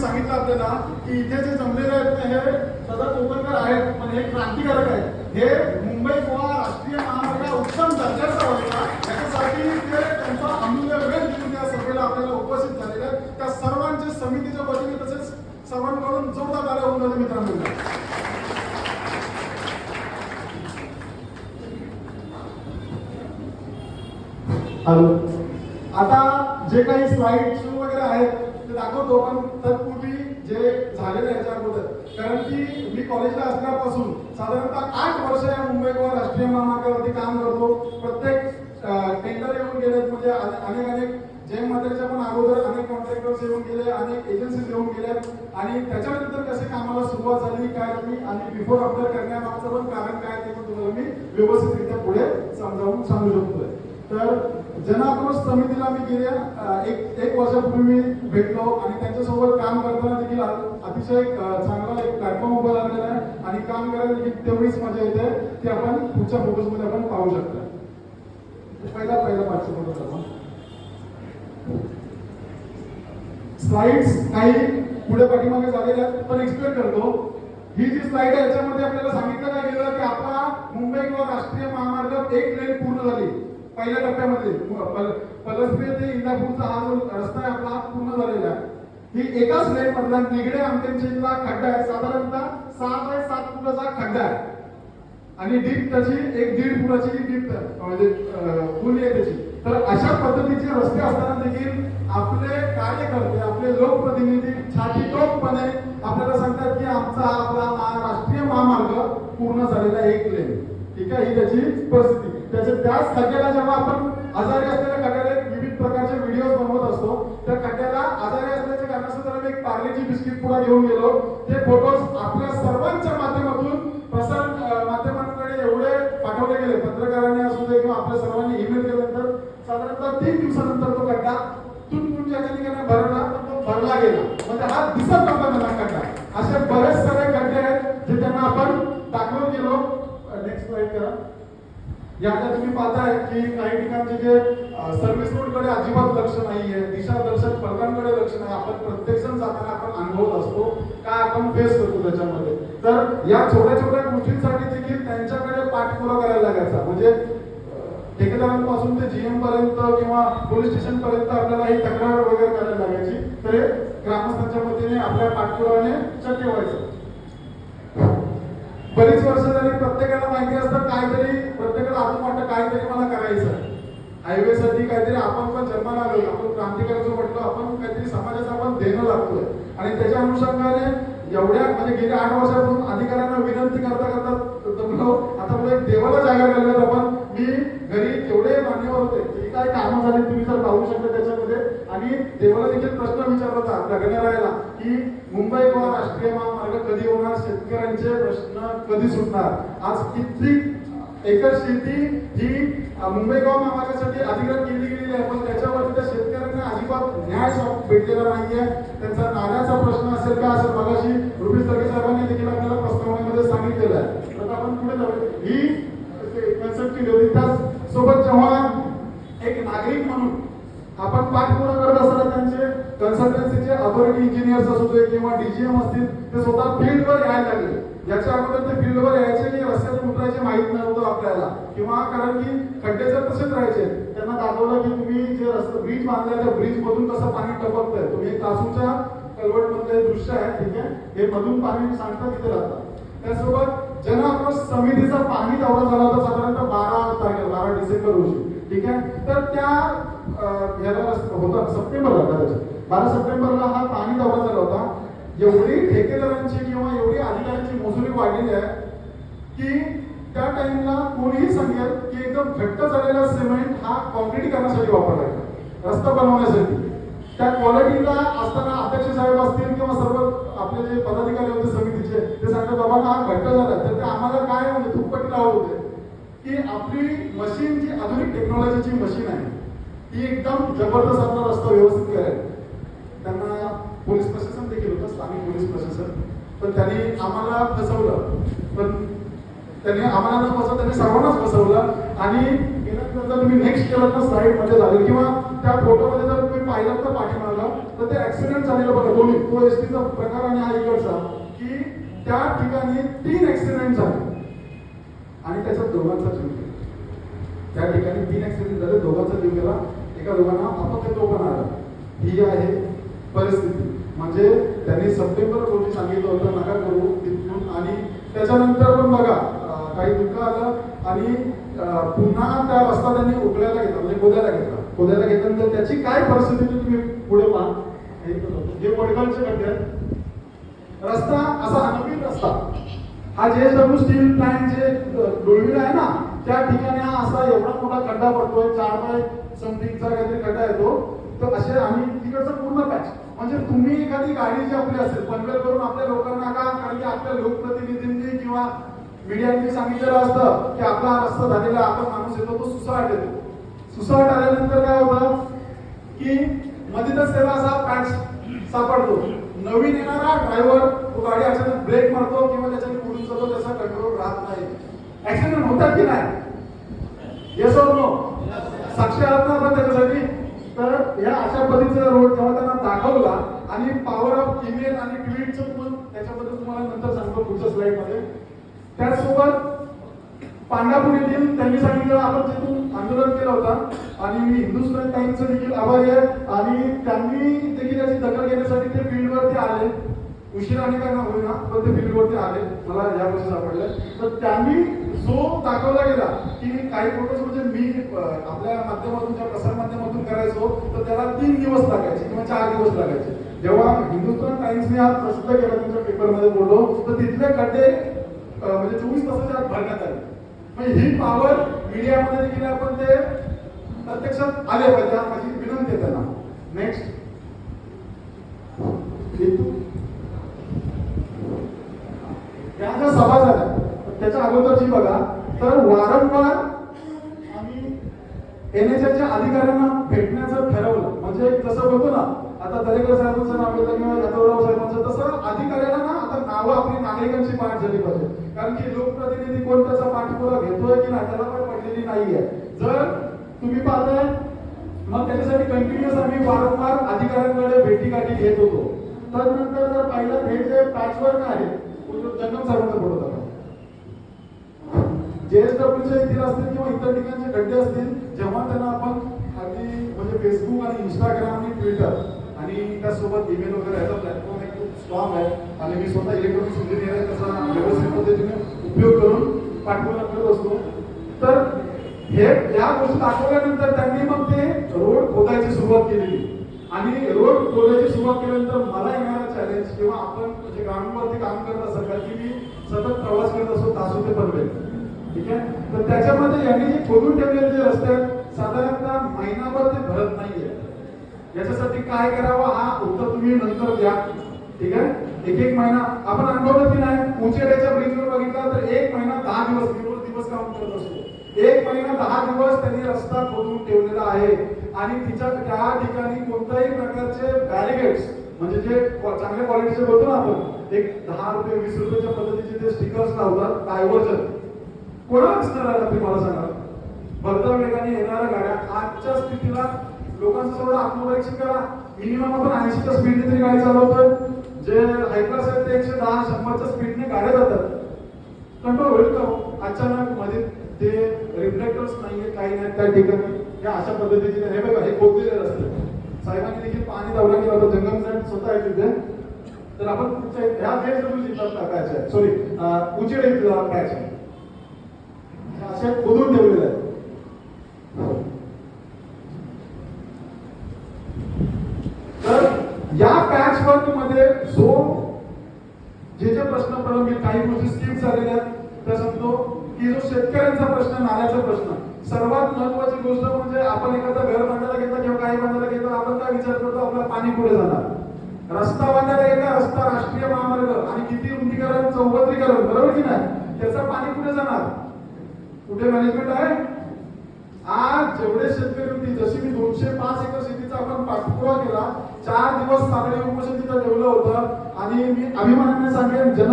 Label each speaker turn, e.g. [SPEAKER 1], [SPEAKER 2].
[SPEAKER 1] सांगितलं आपल्याला की इथे जे जमलेले आहेत ना हे सदा कोकणकर आहेत पण हे क्रांतिकारक आहेत. हे मुंबई गोवा राष्ट्रीय महामार्ग उत्तम दर्जाचा होता त्याच्यासाठी ते त्यांचा अमूल्य वेळ देऊन त्या सभेला आपल्याला उपस्थित झालेले आहेत. त्या सर्वांचे समितीच्या वतीने तसेच सर्वांकडून जोरदार आल्या होऊन झाले मित्रांनो. आता जे काही स्लाइड्स वगैरे आहेत ते दाखवतो पण तत्पूर्वी जे झालेलं याच्या अगोदर कारण की मी कॉलेजला असल्यापासून साधारणतः आठ वर्ष या मुंबई राष्ट्रीय महामार्गावरती काम करतो. प्रत्येक टेंडर येऊन गेले म्हणजे अनेक अनेक जैन मातेच्या पण अगोदर अनेक कॉन्ट्रॅक्टर्स येऊन गेले अनेक एजन्सीज येऊन गेल्या आणि त्याच्यानंतर कसे कामाला सुरुवात झाली काय झाली आणि बिफोर आफ्टर करण्यामागचं पण कारण काय ते पण तुम्हाला मी व्यवस्थितरित्या पुढे समजावून सांगू शकतोय. तर जनाक्रोश समितीला मी गेल्या एक एक वर्षापूर्वी मी भेटलो आणि त्यांच्यासोबत काम करताना देखील अतिशय चांगला एक प्लॅटफॉर्म उभा लागलेला आहे आणि काम करायला देखील तेवढीच मजा येते ती आपण पुढच्या फोटोजमध्ये आपण पाहू शकता. पहिला पहिला पाचशे फोटो दाखवा. स्लाइड्स काही पुढे पाठीमागे झालेल्या आहेत पण एक्सप्लेन करतो. ही जी स्लाइड आहे याच्यामध्ये आपल्याला सांगितलं गेलं की आपला मुंबई किंवा राष्ट्रीय महामार्ग एक लेन पूर्ण झाली. पहिल्या टप्प्यामध्ये. पलसबे ते इंदापूरचा हा जो रस्ता आहे आपला पूर्ण झालेला आहे. ही एकाच लेन मधला निगडे आमटेंचीला खड्डा आहे. साधारणतः सहा बाय सात फुटाचा खड्डा आहे. आणि डीप त्याची एक दीड फुटाची डीप म्हणजे अं, आहे त्याची. तर अशा पद्धतीचे रस्ते असताना देखील आपले कार्यकर्ते आपले लोकप्रतिनिधी छातीटोपपणे आपल्याला सांगतात की आमचा आपला राष्ट्रीय महामार्ग पूर्ण झालेला आहे एक लेन ठीक आहे? ही त्याची परिस्थिती. त्याच्या त्याच खड्ड्याला जेव्हा आपण आजारी असलेल्या खड्ड्याला विविध प्रकारचे व्हिडिओ बनवत असतो त्या खड्ड्याला आजारी असल्याच्या कारणास्तव त्याला मी एक पार्लेची बिस्किट पुढे घेऊन गेलो. ते फोटोज आपल्या सर्वांच्या माध्यमातून प्रसार माध्यमांकडे एवढे पाठवले गेले. पत्रकारांनी असू दे किंवा आपल्या सर्वांनी ईमेल केल्यानंतर साधारणतः तीन दिवसानंतर तो खड्डा तुटपुंज एका ठिकाणी भरला पण तो भरला गेला. म्हणजे हा दिसत नव्हता त्यांना खड्डा. असे बरेच सारे खड्डे आहेत जे त्यांना आपण दाखवून गेलो. नेक्स्ट स्लाइड करा यात तुम्ही पाहताय की काही ठिकाणचे जे सर्व्हिस रोडकडे अजिबात लक्ष नाहीये दिशा दर्शक फलकांकडे लक्ष नाही आपण प्रत्येक जण जाताना आपण अनुभवत असतो काय आपण फेस करतो त्याच्यामध्ये. तर या छोट्या छोट्या गोष्टींसाठी देखील त्यांच्याकडे पाठपुरा करायला लागायचा. म्हणजे ठेकेदारांपासून ते जीएम पर्यंत किंवा पोलीस स्टेशन पर्यंत आपल्याला ही तक्रार वगैरे करायला लागायची. तर हे ग्रामस्थांच्या वतीने आपल्या पाठपुराने शक्य व्हायचं. प्रत्येकाला माहिती असतं काहीतरी प्रत्येकाला आपण वाटतं काहीतरी मला करायचं हायवे साठी काहीतरी आपण पण जन्माला आलो आपण क्रांतिकारक म्हटलं आपण काहीतरी समाजाचं आपण देणं लागतोय. आणि त्याच्या अनुषंगाने एवढ्या म्हणजे गेल्या आठ वर्षापासून अधिकाऱ्यांना विनंती करता करता दमलो आता मला एक देवाला जागा लागल्यात आपण मी घरी जेवढे मान्यवर होते जे काय कामं झाली तुम्ही जर पाहू शकता त्याच्यामध्ये. आणि देवाला देखील प्रश्न विचारला होता गगनरायाला की मुंबई गोवा राष्ट्रीय महामार्ग कधी होणार शेतकऱ्यांचे प्रश्न कधी सुटणार? आज कित्येक एकर शेती ही मुंबई गाव महामार्गासाठी अधिग्रहण केली गेलेली आहे. पण त्याच्यावरती त्या शेतकऱ्यांना अजिबात न्याय भेटलेला नाहीये. त्यांचा नाण्याचा प्रश्न असेल का असं मगाशी रुपी सरके साहेबांनी देखील आपल्याला प्रस्तावनेमध्ये सांगितलेलं आहे. तर आपण पुढे जाऊ ही कन्सेप्ट केली होती. त्याच सोबत जेव्हा एक नागरिक म्हणून आपण पाठपुरा करत असताना त्यांचे कन्सल्टन्सीचे अथॉरिटी इंजिनियर्स असू दे किंवा डीजीएम असतील ते स्वतः फील्डवर यायला लागले. याच्या अगोदर ते फील्डवर यायचे की रस्त्यात उतरायचे माहीत नव्हतं आपल्याला. किंवा कारण की खड्डे जर तसेच राहायचे. त्यांना दाखवलं की तुम्ही जे रस्ता ब्रिज बांधलाय त्या ब्रिज मधून कसं पाणी टपकतंय. तुम्ही तासूच्या कलवट मधलं दृश्य आहे ठीक आहे? हे मधून पाणी सांगता तिथे राहतात त्यासोबत जन आक्रोश समितीचा पाणी दौरा झाला होता साधारणतः बारा तारखेला बारा डिसेंबर रोजी ठीक आहे? तर त्या अं, ह्याला होता. सप्टेंबरला कदाचित. बारा सप्टेंबरला हा पाणी दौरा झाला होता. एवढी ठेकेदारांची किंवा एवढी अधिकाऱ्यांची मजुरी वाढलेली आहे की त्या टाइमला कोणीही सांगेल की एकदम घट्ट झालेला सिमेंट हा कॉन्क्रिटीकरणासाठी वापरला गेला. रस्ता बनवण्यासाठी. त्या क्वालिटीला असताना अध्यक्ष साहेब असतील किंवा सर्व आपले जे पदाधिकारी होते समितीचे ते सांगतात बाबा हा घट्ट झाला. तर ते आम्हाला काय म्हणजे दुप्पट लावत होते की आपली मशीन जी आधुनिक टेक्नॉलॉजीची मशीन आहे ती एकदम जबरदस्त आपला रस्ता व्यवस्थित करायला त्यांना पोलीस प्रशासन देखील होतं स्थानिक पोलीस प्रशासन. पण त्यांनी आम्हाला फसवलं. पण त्यांनी आम्हाला न फसवलं त्यांनी सर्वांनाच फसवलं. आणि गेल्यानंतर जर तुम्ही नेक्स्ट केलं तर साईडमध्ये झालं. किंवा त्या फोटोमध्ये जर तुम्ही पाहिलं तर पाठीमागं तर तर ते ऍक्सिडेंट झालेलं बघा दोन्ही. तो एस टीचा प्रकार आणि हा इकडचा की त्या ठिकाणी तीन ऍक्सिडेंट झाले. आणि त्याच्यात दोघांचा जीव गेला. त्या ठिकाणी तीन ऍक्सिडेंट झाले दोघांचा जीव गेला. कळवणा आपण अपंगत्व पण आला ही आहे परिस्थिती. म्हणजे त्यांनी सप्टेंबर रोजी सांगितलं होतं नका करू तिथून आणि त्याच्यानंतर पण बघा काही दुःख आलं आणि पुन्हा त्या रस्ता त्यांनी उकळायला घेतला म्हणजे खोदायला घेतला. खोदायला घेतल्यानंतर त्याची काय परिस्थिती तुम्ही पुढे पहा. हे इथं वडगावचे खड्डे रस्ता असा नवीन रस्ता. हा जे डब्ल्यू स्टील प्लांट जे डोळवीला आहे ना त्या ठिकाणी हा असा एवढा मोठा खड्डा पडतोय चार बाय समथिंगचा काहीतरी खड्डा येतो. तर असे आम्ही तिकडचं पूर्ण पॅच म्हणजे तुम्ही एखादी गाडी जी आपली असेल पनवेल करून आपल्या लोकांना का? कारण की आपल्या लोकप्रतिनिधींनी किंवा मीडियांनी सांगितलेलं असतं की आपला हा रस्ता झालेला आपण माणूस येतो तो सुसाट येतो. सुसाट आल्यानंतर काय होतं की मध्येच त्याला असा पॅच सापडतो. नवीन येणारा ड्रायव्हर तो गाडी अचानक ब्रेक मारतो किंवा त्याच्याने पुढून जातो त्याचा कंट्रोल राहत नाही. ऍक्सिडेंट होतात की नाही? येस और नो साक्षी आहात ना आपण त्याच्यासाठी? तर या अशा पद्धतीचा रोड जेव्हा त्यांना दाखवला आणि पॉवर ऑफ इमेल आणि ट्विटचं पण त्याच्याबद्दल तुम्हाला नंतर सांगतो पुढच्या स्लाईडमध्ये त्याचसोबत पांडापूर येथील त्यांनी सांगितलं आपण तिथून आंदोलन केलं होतं आणि मी हिंदुस्तान टाइम्सचे देखील आभारी आहे. आणि त्यांनी देखील याची दखल घेण्यासाठी ते उशिराने काय ना होईना पण ते फील्डवरती आले. मला या गोष्टी सापडल्या. तर त्यांनी जो दाखवला गेला की काही फोटोज म्हणजे मी आपल्या माध्यमातून ज्या प्रसार माध्यमातून करायचो तर त्याला तीन दिवस लागायचे किंवा चार दिवस लागायचे. जेव्हा हिंदुस्थान टाइम्सने आज प्रसिद्ध केला त्यांच्या पेपरमध्ये बोललो तर तिथले खड्डे म्हणजे चोवीस तासाच्या आत भरण्यात आले. म्हणजे ही पॉवर मीडियामध्ये देखील आपण ते प्रत्यक्षात आले पाहिजे. माझी विनंती आहे त्यांना. नेक्स्ट या ज्या सभा झाल्या. त्याच्या अगोदरची बघा तर वारंवार आम्ही एनएचएच्या अधिकाऱ्यांना भेटण्याचं ठरवलं. म्हणजे जसं बोलतो ना आता दरेकर साहेबांचं नाव घेतलं किंवा यादवराव साहेबांचं तसं अधिकाऱ्यांना ना आता नावं आपली नागरिकांची पाठ झाली पाहिजे. कारण की लोकप्रतिनिधी कोण त्याचा पाठपुरा घेतोय की नाही त्याला पण पडलेली नाहीये. जर तुम्ही पाहताय मग त्याच्यासाठी कंटिन्युअस आम्ही वारंवार अधिकाऱ्यांकडे भेटीगाठी घेत होतो. तर नंतर जर पाहिलं हे जे पॅचवर्क आहे तो जो जंगम साहेबांचा फोटो येथील असतील किंवा इतर ठिकाणचे खड्डे असतील जेव्हा त्यांना आपण खाली म्हणजे फेसबुक आणि इंस्टाग्राम आणि ट्विटर आणि त्यासोबत ईमेल वगैरे याचा प्लॅटफॉर्म एक खूप स्ट्रॉंग आहे. आणि मी स्वतः इलेक्ट्रॉनिक्स इंजिनियर आहे त्याचा व्यवस्थित पद्धतीने उपयोग करून पाठपुरा करत असतो तर हे या गोष्टी दाखवल्यानंतर त्यांनी मग ते रोड खोदायची सुरुवात केलेली. आणि रोड खोदायची सुरुवात केल्यानंतर मला येणारा चॅलेंज किंवा आपण म्हणजे ग्राउंडवरती काम करत असाल की मी सतत प्रवास करत असतो तासू ते पनवेल. ठीक आहे? तर त्याच्यामध्ये यांनी जे खोदून ठेवलेले जे रस्ते आहेत साधारणतः महिनाभर ते भरत नाहीये. याच्यासाठी काय करावं हा उत्तर तुम्ही नंतर द्या. ठीक आहे? एक एक महिना. आपण अनुभवलं की नाही? उचेड्याच्या ब्रिजवर बघितला तर एक महिना दहा दिवस दिवस दिवस काम करत असतो. एक महिना दहा दिवस त्यांनी रस्ता खोदून ठेवलेला आहे. आणि तिच्या त्या ठिकाणी कोणत्याही प्रकारचे बॅरिगेट्स म्हणजे जे चांगल्या क्वालिटीचे बोलतो ना आपण एक दहा रुपये वीस रुपयाच्या पद्धतीचे जे स्टिकर्स लावतात डायव्हर्जन कोणाला दिसणार आहे तुम्ही मला सांगा? भरता वेगाने येणाऱ्या गाड्या आजच्या स्थितीला लोकांचं थोडं आत्मपरीक्षण करा. मिनिमम आपण ऐंशीच्या स्पीडने तरी गाडी चालवतोय. जे हायक्लास आहेत ते एकशे दहा शंभरच्या स्पीडने गाड्या जातात. कंट्रोल होईल का हो? अचानक मध्ये ते रिफ्लेक्टर्स नाहीये काही नाही त्या ठिकाणी या अशा पद्धतीने हे बघा हे खोदलेले रस्ते साहेबांनी देखील पाणी दावला केला होता जंगम साहेब स्वतः आहे तिथे. तर आपण पुढच्या ह्या जे जिल्हा पॅच आहे सॉरी उजेड पॅच आहे असे खोदून ठेवलेले आहेत. तर या पॅच वर्कमध्ये जो जे जे प्रश्न प्रलंबित काही गोष्टी स्किप झालेल्या आहेत. त्या समजतो की जो शेतकऱ्यांचा प्रश्न नाल्याचा प्रश्न सर्वात महत्वाची गोष्ट म्हणजे आपण एखादा घर बांधायला घेतला किंवा काही बांधायला घेतला आपण काय विचार करतो? आपला पाणी पुढे जाणार. रस्ता बांधायला घेतला रस्ता राष्ट्रीय महामार्ग आणि किती रुंदीकरण चौपदरीकरण बरोबर की नाही? त्याचं पाणी कुठे जाणार. कुठे मॅनेजमेंट आहे? आज जेवढे शेतकरी होती जशी मी दोनशे पाच एकर शेतीचा आपण पाठपुरावा केला चार दिवस सागरी उपोषण तिथं ठेवलं होतं आणि मी अभिमानाने सांगेन जन